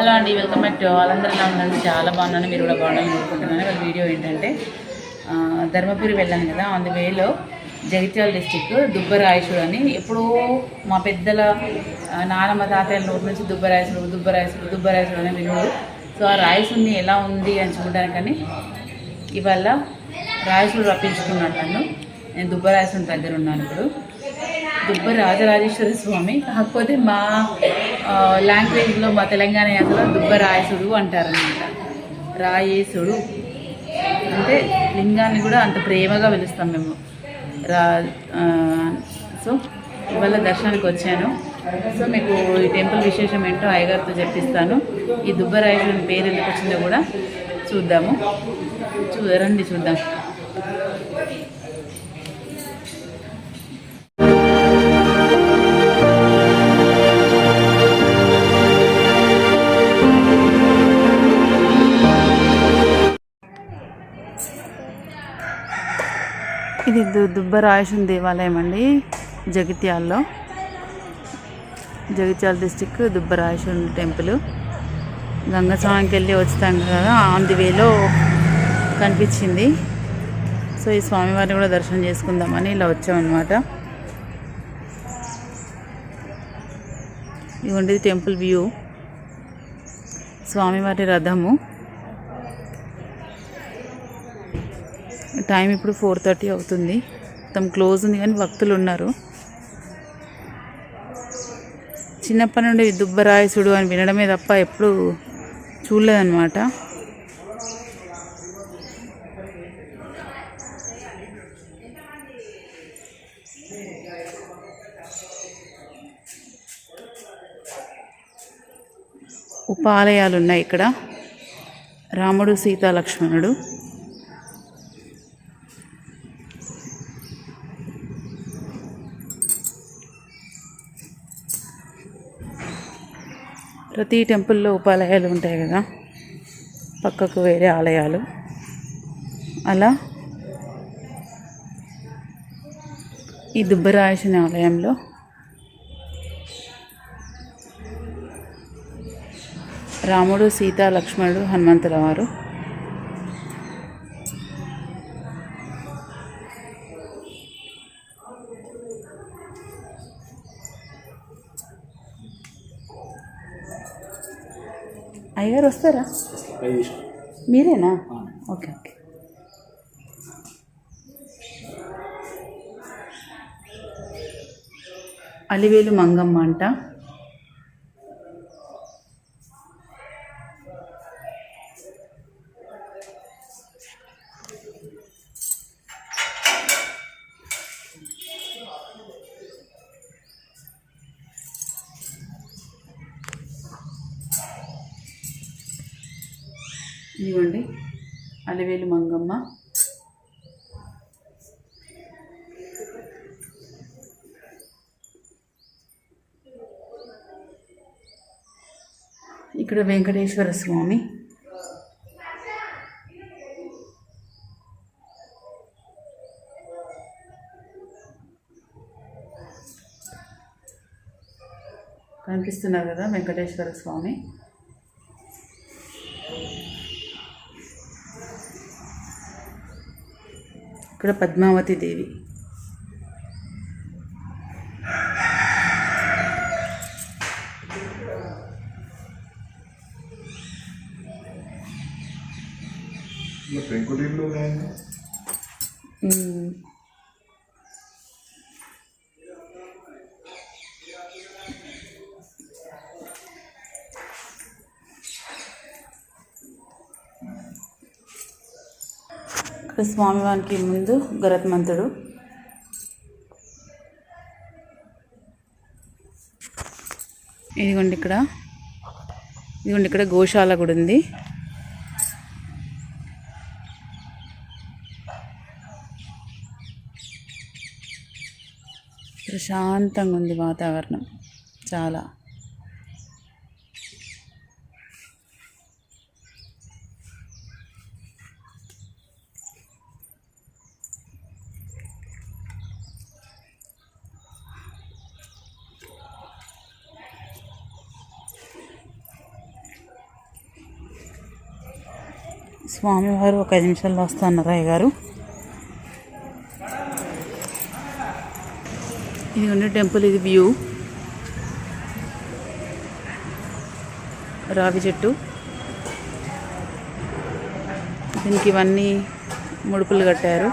Hello అండి welcome back to వాళ్ళందరూ ఎలా ఉన్నాను చాలా బాగున్నాను. మీరు కూడా బాగున్నాను అనుకుంటున్నాను వాళ్ళ వీడియో ఏంటంటే ధర్మపురి వెళ్ళాను కదా. ఆన్ ది వేలో జగిత్యాల డిస్టిక్ దుబ్బరాయసుడు అని. ఎప్పుడో మా పెద్దల నానమ్మ తాతయ్యల నోటి నుంచి దుబ్బరాయసుడు దుబ్బరాయసుడు దుబ్బరాయసుడు అని వినుడు. సో ఆ రాయసుడిని ఎలా ఉంది అని చూడడానికని ఇవాళ రాయసుడు రప్పించుకున్నాను నన్ను. నేను దుబ్బరాయసుడి దగ్గర ఉన్నాను ఇప్పుడు. దుబ్బ రాజరాజేశ్వర స్వామి. కాకపోతే మా లాంగ్వేజ్లో మా తెలంగాణ యాసలో దుబ్బ రాయసుడు అంటారనమాట రాయేసుడు. అంటే లింగాన్ని కూడా అంత ప్రేమగా పిలుస్తాం మేము. రా సో ఇవాళ దర్శనానికి వచ్చాను. సో మీకు ఈ టెంపుల్ విశేషం ఏంటో అయ్యగారితో చెప్పిస్తాను. ఈ దుబ్బరాయసుడి పేరు ఎందుకు వచ్చిందో కూడా చూద్దాము. చూ రండి చూద్దాం. ఇది దు దుబ్బరాయసం దేవాలయం అండి జగిత్యాల్లో. జగిత్యాల డిస్టిక్ దుబ్బరాయసం టెంపుల్. గంగస్వామికి వెళ్ళి వచ్చాం కదా ఆన్ ది వేలో కనిపించింది. సో ఈ స్వామివారిని కూడా దర్శనం చేసుకుందామని ఇలా వచ్చామన్నమాట. ఇవ్వండి టెంపుల్ వ్యూ. స్వామివారి రథము. టైం ఇప్పుడు ఫోర్ థర్టీ అవుతుంది. మొత్తం క్లోజ్ ఉంది కానీ భక్తులు ఉన్నారు. చిన్నప్పటి నుండి దుబ్బరాయసుడు అని వినడమే తప్ప ఎప్పుడు చూడలేదన్నమాట. ఉపాలయాలు ఉన్నాయి ఇక్కడ. రాముడు సీత లక్ష్మణుడు ప్రతి టెంపుల్లో ఉపాలయాలు ఉంటాయి కదా. పక్కకు వేరే ఆలయాలు. అలా ఈ దుబ్బరాయసిన ఆలయంలో రాముడు సీత లక్ష్మణుడు హనుమంతుల వారు అయ్యగారు వస్తారా? మీరేనా? Okay okay. అలివేలు మంగమ్మ అంట. ఇదిగోండి అలివేలు మంగమ్మ. ఇక్కడ వెంకటేశ్వర స్వామి. కనిపిస్తున్నారు కదా వెంకటేశ్వర స్వామి. ఇక్కడ పద్మావతి దేవి. స్వామివారికి ముందు గరత్మంతుడు. ఇదిగోండి ఇక్కడ. ఇదిగోండి ఇక్కడ గోశాల కూడా ఉంది. ప్రశాంతంగా ఉంది వాతావరణం. చాలా. స్వామివారు ఒక ఐదు నిమిషాల్లో వస్తున్నారు అయ్య గారు ఇది ఉండే టెంపుల్ ఇది వ్యూ. రావి చెట్టు. దీనికి ఇవన్నీ ముడుపులు కట్టారు.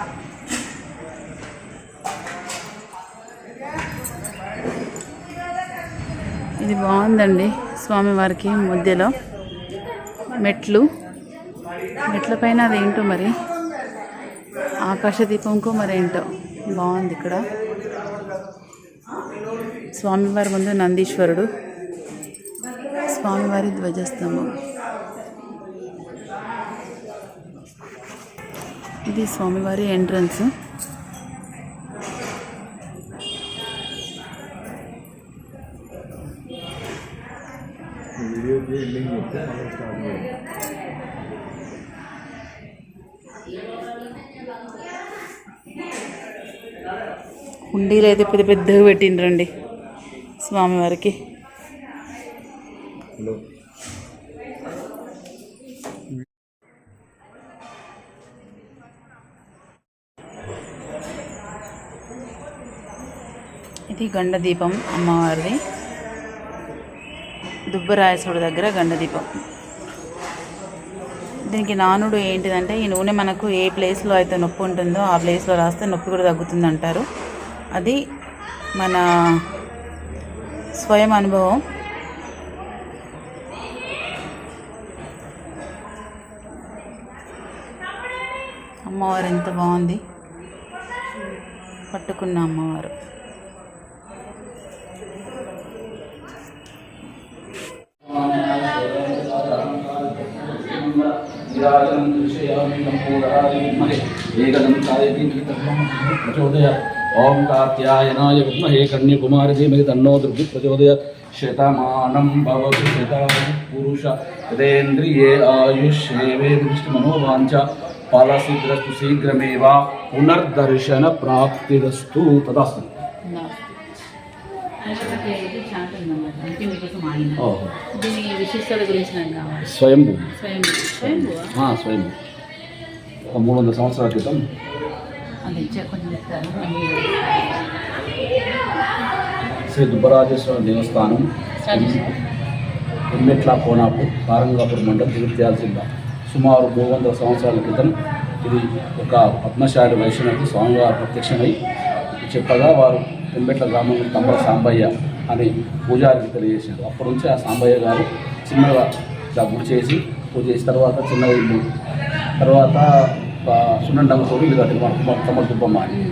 ఇది బాగుందండి స్వామివారికి మధ్యలో మెట్లు. మెట్ల పైన అదేంటో మరి? ఆకాశ దీపంకో మరి ఏంటో బాగుంది ఇక్కడ. స్వామివారి ముందు నందీశ్వరుడు. స్వామివారి ధ్వజస్తంభం. ఇది స్వామివారి ఎంట్రన్స్. హుండీలు అయితే పెద్ద పెద్దగా పెట్టిండ్రండి స్వామివారికి. ఇది గండ దీపం అమ్మవారిది. దుబ్బరాయసుడు దగ్గర గండ దీపం దీనికి నానుడు ఏంటిదంటే ఈ నూనె మనకు ఏ ప్లేస్లో అయితే నొప్పి ఉంటుందో ఆ ప్లేస్లో రాస్తే నొప్పి కూడా తగ్గుతుంది అంటారు అది మన స్వయం అనుభవం. అమ్మవారు ఎంత బాగుంది. పట్టుకున్న అమ్మవారు. ఏకదంతాయ ఓం కాత్యాయనాయ విద్మహే కన్యకుమారి ధీమహి తన్నో దుర్గి ప్రచోదయ. శతమానం భవతు శతాయు పురుష హృదేంద్రియే ఆయుష్యేవే దృష్టి మనోవాంఛ. ఫలసిద్రస్తు శీఘ్రమేవ పునర్దర్శన ప్రాప్తిరస్తు. తదాస్తు. స్వయంభూ. స్వయంభూ. మూడు వందల సంవత్సరాల క్రితం అది ఇచ్చే కొంచెం చెప్తారు శ్రీ దుబ్బరాజేశ్వర దేవస్థానం ఎమ్మెట్ల కోనాపు సారంగాపూర్ మండలం జిల్లా. సుమారు మూడు వందల సంవత్సరాల క్రితం ఇది ఒక పద్మశాలి వైష్ణవుడు స్వామివారు ప్రత్యక్షమై చెప్పగా వారు ఎమ్మెట్ల గ్రామంలో తమ్మల సాంబయ్య అని పూజారికి తెలియజేశారు. అప్పటి నుంచి ఆ సాంబయ్య గారు చిన్నగా గుడి చేసి పూజ చేసిన తర్వాత చిన్నగా ఇల్లు. తర్వాత సున్నండంతో ఇల్లు కట్టింది మన తమ్మల దుబ్బమ్మ అని.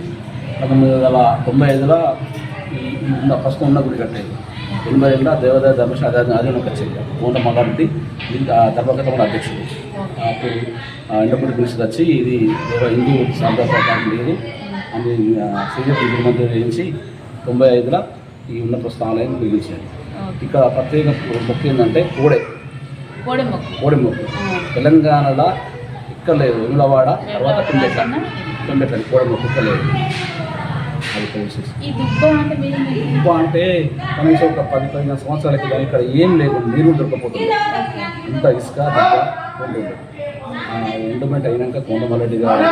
పంతొమ్మిది వందల తొంభై ఐదులో ఉన్న ఫస్ట్ ఉన్న గుడి కట్టేది. ఎనభై ఏళ్ళ దేవదేవ ధర్మశాల ఒక వచ్చేది. పూర్ణ మగారెడ్డి ధర్మకథముల అధ్యక్షుడు. అప్పుడు ఎండపూడి పిలిచి వచ్చి ఇది హిందూ సాంప్రదాయ లేదు. అని సీనియర్ మంత్రి వేయించి తొంభై ఐదులో ఈ ఉన్నత స్థానాలను మిగిల్చారు ఇక్కడ ప్రత్యేక మొక్క ఏంటంటే కోడె. కోడి మొక్కు. కోడె మొక్కు. తెలంగాణలో ఇక్కడ లేదు వెములవాడ తర్వాత పిండెట్ల పిండెట్ల కోడె మొక్కు ఇక్కడ లేదు అది దుబ్బ అంటే కనీసం ఒక పది పదిహేను సంవత్సరాల క్రితం ఇక్కడ ఏం లేదు. నీరు దొరకపోతుంది. ఇంత ఇసుక దెబ్బ ఎండమెంట్ అయినాక కొండమల్లెడ్డి గారు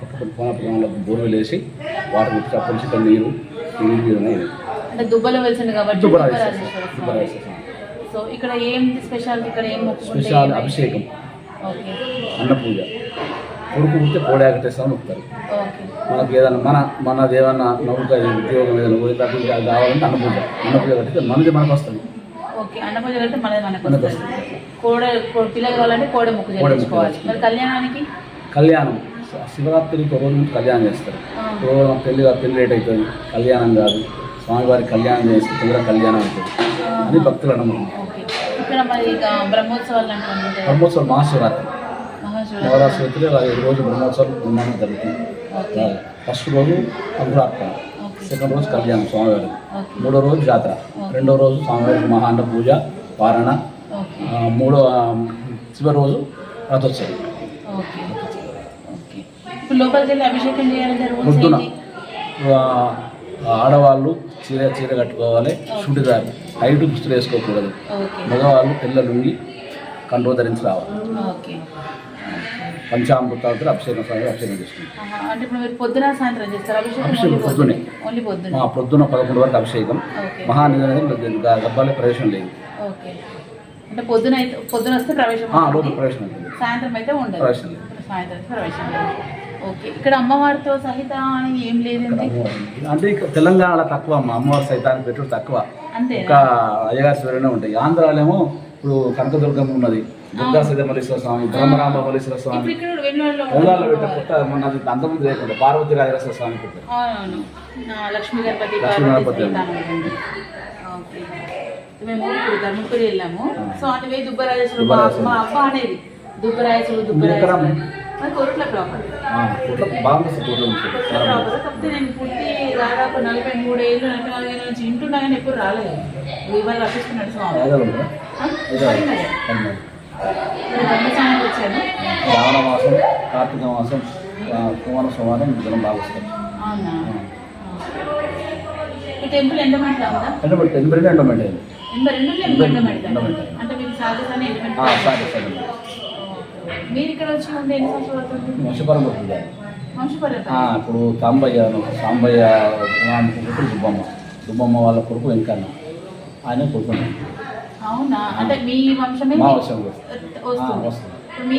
పక్కపడి కోనపురంలో బోర్వెల్ వేసి వాటర్ నుంచి ఇక్కడ నీరు నీరు అనేది అంటే దుబ్బలో వెలిసింది కాబట్టి. దుబ్బరాజేశ్వర సో ఇక్కడ ఏంటి స్పెషల్ ఇక్కడ ఏం స్పెషల్ అభిషేకం. ఓకే. అన్న పూజ కొడుకు పుడితే నొక్కుతారు ఓకే. మనకి ఏదైనా మన మనది ఏదన్నా నౌక ఉద్యోగం ఏదైనా అది కావాలంటే అన్న పూజ అన్న పూజ కట్టితే మనది మనకు వస్తుంది. మనది మనకు వస్తుంది. కోడ కో- పిల్లలు కావాలంటే కోడ మొక్కు కోడె మొక్కు చేయించుకోవాలి. చేయించుకోవాలి. మరి కళ్యాణానికి? కళ్యాణం. శ- శివరాత్రికి ఒక రోజు ముందు కళ్యాణం చేస్తారు. రోజు పెళ్ళి పెళ్ళి లేట్ అవుతుంది కళ్యాణం కాదు. స్వామివారి కళ్యాణం చేస్తే కళ్యాణం అవుతుంది. అని భక్తులు నమ్మకం ఇక్కడ మరి ఇక బ్రహ్మోత్సవాలు. బ్రహ్మోత్సవం మహాశివరాత్రి. నవరాత్రి ఐదు రోజు బ్రహ్మోత్సవం బ్రహ్మాండం జరుగుతుంది. ఫస్ట్ రోజు అంకురార్పణ సెకండ్ రోజు కళ్యాణం స్వామివారి. మూడో రోజు జాతర రెండో రోజు స్వామివారికి మహాండ పూజ పారణ మూడో చివరి రోజు రథోత్సవం. పొద్దున ఆ, ఆడవాళ్ళు చీర చీర కట్టుకోవాలి చుడిదార్. హైట్ దుస్తులు వేసుకోకూడదు. మగవాళ్ళు పిల్ల లుంగి కండువ ధరించి రావాలి. ఓకే. పంచామృతాలతో అభిషేకం స్వామి అభిషేకం చేసుకుంటాం. పొద్దున పొద్దునే. పొద్దున? మా ప్రొద్దున పదకొండు వరకు అభిషేకం. మహానిధి గర్భాలయ ప్రవేశం లేదు ఓకే. అంటే పొద్దున పొద్దున వస్తే ప్రవేశం ప్రవేశం సాయంత్రం అయితే ఉండదు. ప్రవేశం లేదు. సాయంత్రం ప్రవేశం లేదు. ఓకే. ఇక్కడ అమ్మవారితో సహిత ఏం లేదండి? అంటే తెలంగాణలో తక్కువ అమ్మ. అమ్మవారి సైతానికి పెట్టుడు తక్కువ. ఒక అయ్యగారి స్వరనే ఉంటాయి. ఆంధ్రాలేమో ఇప్పుడు కనకదుర్గమ్మ ఉన్నది. దుర్గా సిద్ధమల్లేశ్వర స్వామి బ్రహ్మరామ మల్లేశ్వర స్వామి. తెలంగాణలో పెట్టే మొన్న అది అంతకుముందు లేకుండా పార్వతీ రాజేశ్వర స్వామి లక్ష్మీ గణపతి మేము ఇప్పుడు ధర్మపురి వెళ్ళాము. సో అటువే దుబ్బరాజేశ్వరుడు. మా అబ్బా అనేది. దుబ్బరాజేశ్వరుడు దుబ్బరాజేశ్వరుడు. కొరట్ల ప్రాపర్ బాగుంది కాకపోతే నేను పుట్టి దాదాపు నలభై మూడు ఏళ్ళు నలభై నాలుగు ఏళ్ళ నుంచి ఇంటున్నా కానీ ఎప్పుడు రాలేదు. ఇవాళ రక్షిస్తున్నాడు స్వామి. వచ్చాను శ్రావణ మాసం కార్తీక మాసం కుమార సోమవారం జనం బాగా ఈ టెంపుల్ ఉందా? ఎనభై రెండు ఎనభై రెండు, ఎండమెంట్ ఎనభై. అంటే మీకు సాధ్యతనే ఎండమెంట్ మీరు ఇక్కడ వచ్చి ఉంటే ఎన్ని సంవత్సరాలు అవుతుంది? ఇప్పుడు తాంబయ్య సాంబయ్య కొడుకు దుబ్బమ్మ. దుబ్బమ్మ వాళ్ళ కొడుకు వెంకన్న. ఆయన కొడుకున్నాడు. అవునా? అంటే మీ వంశమే మా. వస్తుంది.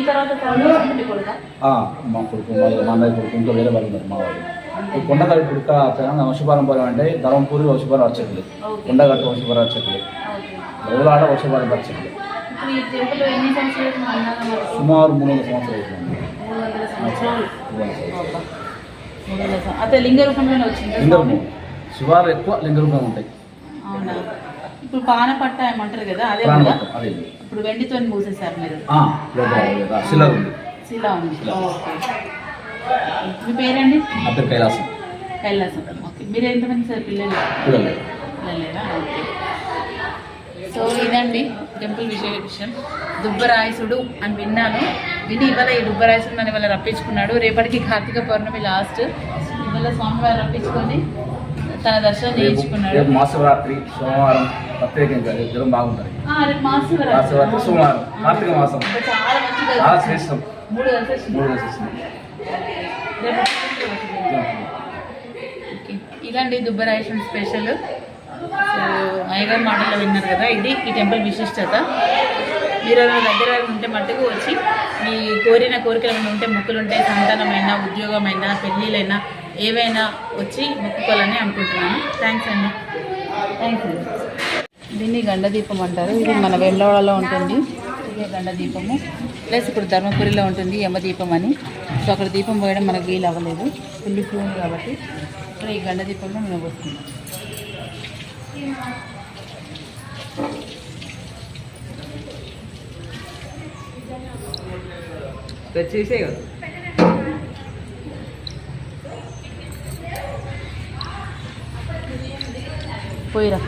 తర్వాత కొడుక? మా కొడుకు మా మా అన్నయ్య కొడుకు ఇంకా వేరే వాళ్ళు ఉన్నారు మా వాళ్ళు. ఈ కొండగట్టు కొడుక తెలంగాణ వంశపారంపర్యం అంటే ధర్మపూరి వంశపారం అర్చకులు. కొండగట్టు వంశపారం అర్చకులు. ఎవరాడ వంశపారం అర్చకులు? సుమారు మూడు వందల సంవత్సరాలు. అదే లింగ రూపంలోనే వచ్చింది లింగరూపం శివాలు ఎక్కువ లింగరూపం ఉంటాయి. అవునా? ఇప్పుడు పాన పట్ట ఏమంటారు కదా అదే ఇప్పుడు వెండితో మూసేశారు మీరు. శిల ఉంది. శిలా ఉంది. ఓకే. మీ పేరండి? నా పేరు కైలాసం. కైలాసం. ఓకే. మీరు ఎంతమంది సార్? పిల్లలు? పిల్లలు. పిల్లలేదా ఓకే. సో ఇదండి టెంపుల్ విశేషం. దుబ్బరాయసుడు అని విన్నాను. విని ఇవాళ ఈ దుబ్బరాయసుడు నన్ను ఇవాళ రప్పించుకున్నాడు. రేపటికి కార్తీక పౌర్ణమి లాస్ట్ ఇవాళ స్వామివారు రప్పించుకొని తన దర్శనం చేయించుకున్నాడు. రేపు మాసరాత్రి సోమవారం ప్రత్యేకంగా జ్వరం బాగుంటుంది. మాసరాత్రి. సోమవారం కార్తీక మాసం. చాలా శ్రేష్టం. మూడు. ఇదండి దుబ్బరాయేశ్వరం స్పెషల్. సో అయ్యగారి మాటల్లో విన్నారు కదా ఇది ఈ టెంపుల్ విశిష్టత. మీరు దగ్గర ఉంటే మట్టుకు వచ్చి మీ కోరిన కోరికలు ఉంటే మొక్కులు ఉంటే సంతానమైనా ఉద్యోగమైనా పెళ్ళిళ్ళైనా ఏవైనా వచ్చి మొక్కుకోవాలని అనుకుంటున్నాను. థ్యాంక్స్ అండి. థ్యాంక్స్ అండి దీన్ని గండదీపం అంటారు. ఇది మన వెల్లవాడలో ఉంటుంది. ఇదే గండదీపము. ప్లస్ ఇప్పుడు ధర్మపురిలో ఉంటుంది యమదీపం అని. సో అక్కడ దీపం పోయడం మనకు వీలు అవ్వలేదు. ఫుల్ క్యూ ఉంది కాబట్టి ఇక్కడ ఈ గండదీపంలో మేము వస్తున్నాం చేసే కదా. పోయిరా.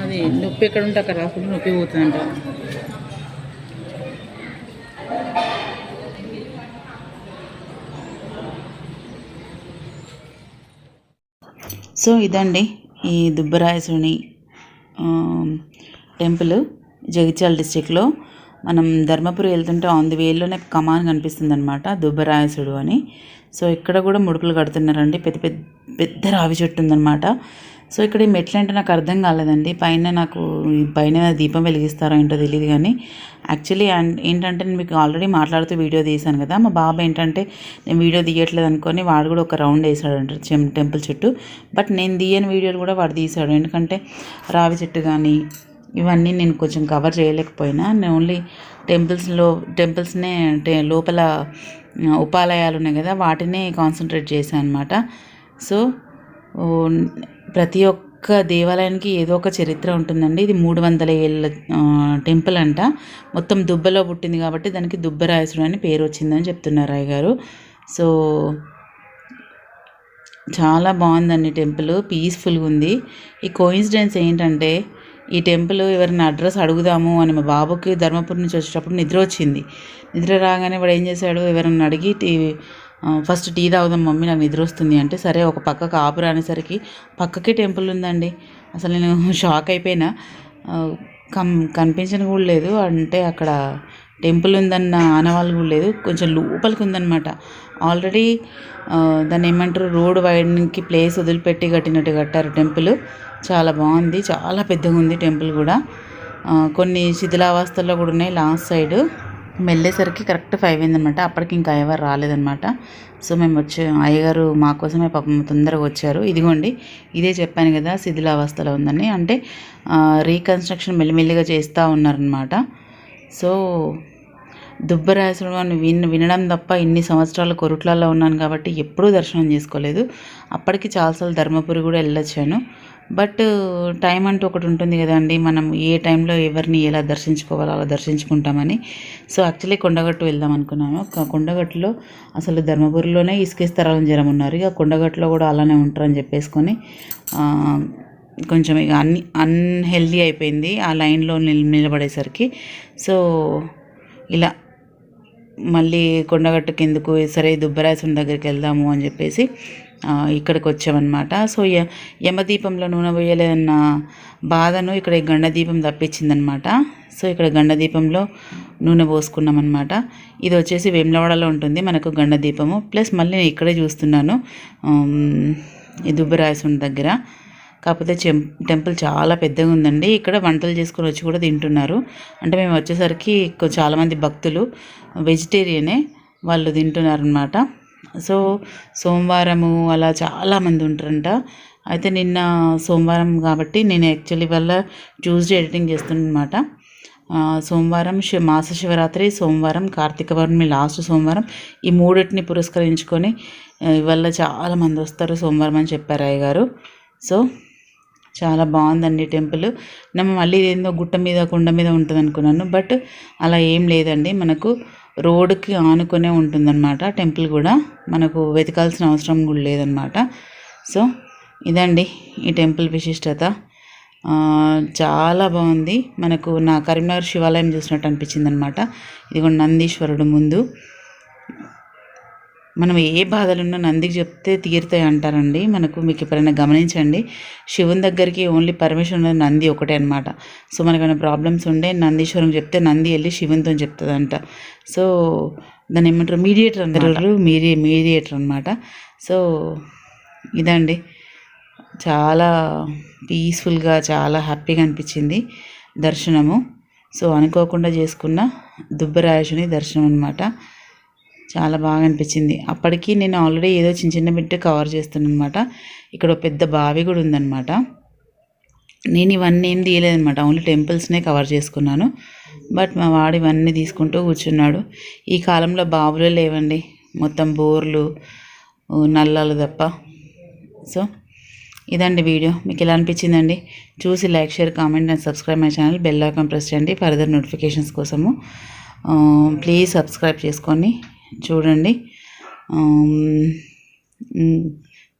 అది నొప్పి ఎక్కడ ఉంటే అక్కడ రాకుండా నొప్పి పోతుందంట. సో ఇదండి ఈ దుబ్బరాయసుని టెంపుల్ జగిత్యాల డిస్టిక్లో మనం ధర్మపురి వెళ్తుంటే ఆన్ ది వేలోనే కమాన్ కనిపిస్తుంది అనమాట దుబ్బరాయసుడు అని. సో ఇక్కడ కూడా ముడుపులు కడుతున్నారండి పెద్ద పెద్ద పెద్ద రావి చెట్టు ఉందన్నమాట. సో ఇక్కడ ఈ మెట్లు అంటే నాకు అర్థం కాలేదండి పైన నాకు పైన దీపం వెలిగిస్తారో ఏంటో తెలియదు కానీ యాక్చువల్లీ ఏంటంటే నేను మీకు ఆల్రెడీ మాట్లాడుతూ వీడియో తీశాను కదా మా బాబు ఏంటంటే నేను వీడియో తీయట్లేదు అనుకొని వాడు కూడా ఒక రౌండ్ వేసాడంట చెం- టెంపుల్ చుట్టూ. బట్ నేను తీయని వీడియోలు కూడా వాడు తీశాడు ఎందుకంటే రావి చెట్టు కానీ ఇవన్నీ నేను కొంచెం కవర్ చేయలేకపోయినా. నేను ఓన్లీ టెంపుల్స్లో టెంపుల్స్నే అంటే లోపల ఉపాలయాలు ఉన్నాయి కదా వాటినే కాన్సన్ట్రేట్ చేశాను అనమాట సో ప్రతి ఒక్క ఒక్క దేవాలయానికి ఏదో ఒక చరిత్ర ఉంటుందండి. ఇది మూడు వందల ఏళ్ళ టెంపుల్ అంట. మొత్తం దుబ్బలో పుట్టింది కాబట్టి దానికి దుబ్బరాయసుడు అని పేరు వచ్చిందని చెప్తున్నారు రాయ్ గారు. సో చాలా బాగుందండి టెంపుల్. పీస్ఫుల్గా ఉంది. ఈ కోయిన్సిడెన్స్ ఏంటంటే ఈ టెంపుల్ ఎవరైనా అడ్రస్ అడుగుదాము అని మా బాబుకి ధర్మపురి నుంచి వచ్చేటప్పుడు నిద్ర వచ్చింది. నిద్ర రాగానే వాడు ఏం చేశాడు? ఎవరైనా అడిగి టీ ఫస్ట్ టీ తాగుదాం మమ్మీ నాకు నిద్ర వస్తుంది అంటే సరే ఒక పక్కకు ఆపు రానేసరికి పక్కకే టెంపుల్ ఉందండి. అసలు నేను షాక్ అయిపోయినా. కం కనిపించని కూడా లేదు. అంటే అక్కడ టెంపుల్ ఉందన్న ఆనవాళ్ళు కూడా లేదు కొంచెం లోపలికి ఉందన్నమాట. ఆల్రెడీ దాన్ని ఏమంటారు రోడ్ వైడనింగ్కి ప్లేస్ వదిలిపెట్టి కట్టినట్టు కట్టారు టెంపుల్. చాలా బాగుంది చాలా పెద్దగా ఉంది టెంపుల్ కూడా. కొన్ని శిథిలావస్థల్లో కూడా ఉన్నాయి లాస్ట్ సైడ్ మెల్లేసరికి వెళ్ళేసరికి కరెక్ట్ ఫైవ్ అయిందనమాట అప్పటికి ఇంకా అయ్యవారు రాలేదనమాట సో మేము వచ్చే అయ్యగారు మా కోసమే పాపం తొందరగా వచ్చారు. ఇదిగోండి ఇదే చెప్పాను కదా శిథిలావస్థలో ఉందని. అంటే రీకన్స్ట్రక్షన్ మెల్లిమెల్లిగా చేస్తూ ఉన్నారనమాట సో దుబ్బరాయసుడు అని విన్ వినడం తప్ప ఇన్ని సంవత్సరాలు కొరుట్లలో ఉన్నాను కాబట్టి ఎప్పుడూ దర్శనం చేసుకోలేదు. అప్పటికి చాలాసార్లు ధర్మపురి కూడా వెళ్ళొచ్చాను. బట్ టైం అంటూ ఒకటి ఉంటుంది కదండి. మనం ఏ టైంలో ఎవరిని ఎలా దర్శించుకోవాలో అలా దర్శించుకుంటామని. సో యాక్చువల్లీ కొండగట్టు వెళ్దాం అనుకున్నాను కొండగట్టులో అసలు ధర్మపురిలోనే ఇసుకేస్తారని జనం ఉన్నారు. ఇక కొండగట్టులో కూడా అలానే ఉంటారని చెప్పేసుకొని కొంచెం ఇక అన్ని అన్హెల్దీ అయిపోయింది. ఆ లైన్లో నిలబడేసరికి. సో ఇలా మళ్ళీ కొండగట్టు కిందకు సరే దుబ్బరాసం దగ్గరికి వెళ్దాము అని చెప్పేసి ఇక్కడికి వచ్చామన్నమాట. సో య యమదీపంలో నూనె పోయలేదన్న బాధను ఇక్కడ గండదీపం తప్పించిందనమాట సో ఇక్కడ గండదీపంలో నూనె పోసుకున్నామన్నమాట. ఇది వచ్చేసి వేములవాడలో ఉంటుంది మనకు గండదీపము. ప్లస్ మళ్ళీ నేను ఇక్కడే చూస్తున్నాను ఈ దుబ్బరాయసుని దగ్గర. కాకపోతే చెం టెంపుల్ చాలా పెద్దగా ఉందండి. ఇక్కడ వంటలు చేసుకొని వచ్చి కూడా తింటున్నారు. అంటే మేము వచ్చేసరికి చాలామంది భక్తులు వెజిటేరియనే వాళ్ళు తింటున్నారనమాట సో సోమవారము అలా చాలామంది ఉంటారంట. అయితే నిన్న సోమవారం కాబట్టి నేను యాక్చువల్లీ వల్ల ట్యూస్డే ఎడిటింగ్ చేస్తున్నమాట. సోమవారం శివ మాస శివరాత్రి సోమవారం కార్తీక పౌర్ణమి లాస్ట్ సోమవారం ఈ మూడింటిని పురస్కరించుకొని ఆ, ఇవాళ చాలామంది వస్తారు సోమవారం అని చెప్పారు అయ్య గారు సో చాలా బాగుందండి టెంపుల్. నమ్మ మళ్ళీ ఇదేందో గుట్ట మీద కొండ మీద ఉంటుంది అనుకున్నాను బట్ అలా ఏం లేదండి. మనకు రోడ్డుకి ఆనుకునే ఉంటుందన్నమాట. టెంపుల్ కూడా మనకు వెతకాల్సిన అవసరం కూడా లేదనమాట సో ఇదండి ఈ టెంపుల్ విశిష్టత. చాలా బాగుంది. మనకు నా కరీంనగర్ శివాలయం చూసినట్టు అనిపించింది అనమాట ఇదిగో నందీశ్వరుడు ముందు. మనం ఏ బాధలున్నా నందికి చెప్తే తీరుతాయి అంటారండి. మనకు మీకు ఎప్పుడైనా గమనించండి. శివుని దగ్గరికి ఓన్లీ పర్మిషన్ ఉన్నది నంది ఒకటే అనమాట సో మనకైనా ప్రాబ్లమ్స్ ఉండే నందీశ్వరం చెప్తే నంది వెళ్ళి శివునితో చెప్తుందంట. సో దాన్ని ఏమంటారు? మీడియేటర్ అంటారు మీడియే మీడియేటర్ అనమాట సో ఇదండి. చాలా పీస్ఫుల్గా చాలా హ్యాపీగా అనిపించింది దర్శనము. సో అనుకోకుండా చేసుకున్న దుబ్బరాయుషుని దర్శనం అనమాట చాలా బాగా అనిపించింది. అప్పటికి నేను ఆల్రెడీ ఏదో చిన్న చిన్న బిడ్డ కవర్ చేస్తున్నాను అనమాట ఇక్కడ ఒక పెద్ద బావి కూడా ఉందన్నమాట. నేను ఇవన్నీ ఏం తీయలేదన్నమాట. ఓన్లీ టెంపుల్స్నే కవర్ చేసుకున్నాను. బట్ మా వాడు ఇవన్నీ తీసుకుంటూ కూర్చున్నాడు. ఈ కాలంలో బావులే లేవండి. మొత్తం బోర్లు నల్లాలు తప్ప. సో ఇదండి వీడియో. మీకు ఎలా అనిపించిందండి? చూసి like share comment and subscribe my channel bell icon press చేయండి. ఫర్దర్ నోటిఫికేషన్స్ కోసము. ప్లీజ్ సబ్స్క్రైబ్ చేసుకొని చూడండి.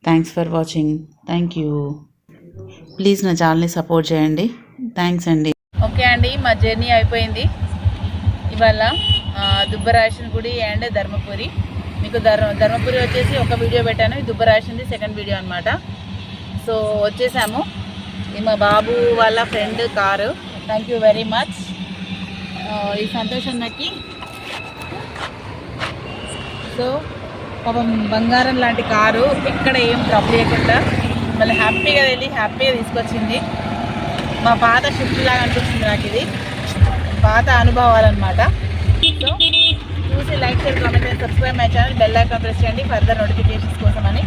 Thanks for watching thank you please నా ఛానల్ని సపోర్ట్ చేయండి. థ్యాంక్స్ అండి. ఓకే అండి మా జర్నీ అయిపోయింది. ఇవాళ ఆ, గుడి అండ్ ధర్మపురి. మీకు ధర్మ ధర్మపురి వచ్చేసి ఒక వీడియో పెట్టాను. ఇది దుబ్బరాశింది సెకండ్ వీడియో అనమాట సో వచ్చేసాము. ఇది మా బాబు వాళ్ళ friend car. Thank you very much ఈ సంతోషం నాకు. సో పాపం బంగారం లాంటి కారు ఎక్కడ ఏం ట్రబుల్ చేయకుండా మళ్ళీ హ్యాపీగా వెళ్ళి హ్యాపీగా తీసుకొచ్చింది. మా పాత షిఫ్ట్ లాగా అనిపిస్తుంది నాకు ఇది. పాత అనుభవాలు అనమాట సో చూసి లైక్ షేర్ కామెంట్ చేసి subscribe my channel bell icon press చేయండి ఫర్దర్ నోటిఫికేషన్స్ కోసమని.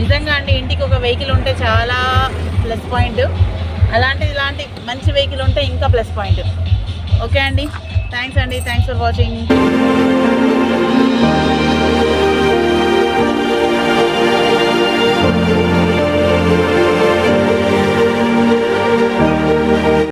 నిజంగా అండి ఇంటికి ఒక వెహికల్ ఉంటే చాలా ప్లస్ పాయింట్ అలాంటి ఇలాంటి మంచి వెహికల్ ఉంటే ఇంకా ప్లస్ పాయింట్ ఓకే అండి. థ్యాంక్స్ అండి. Thanks for watching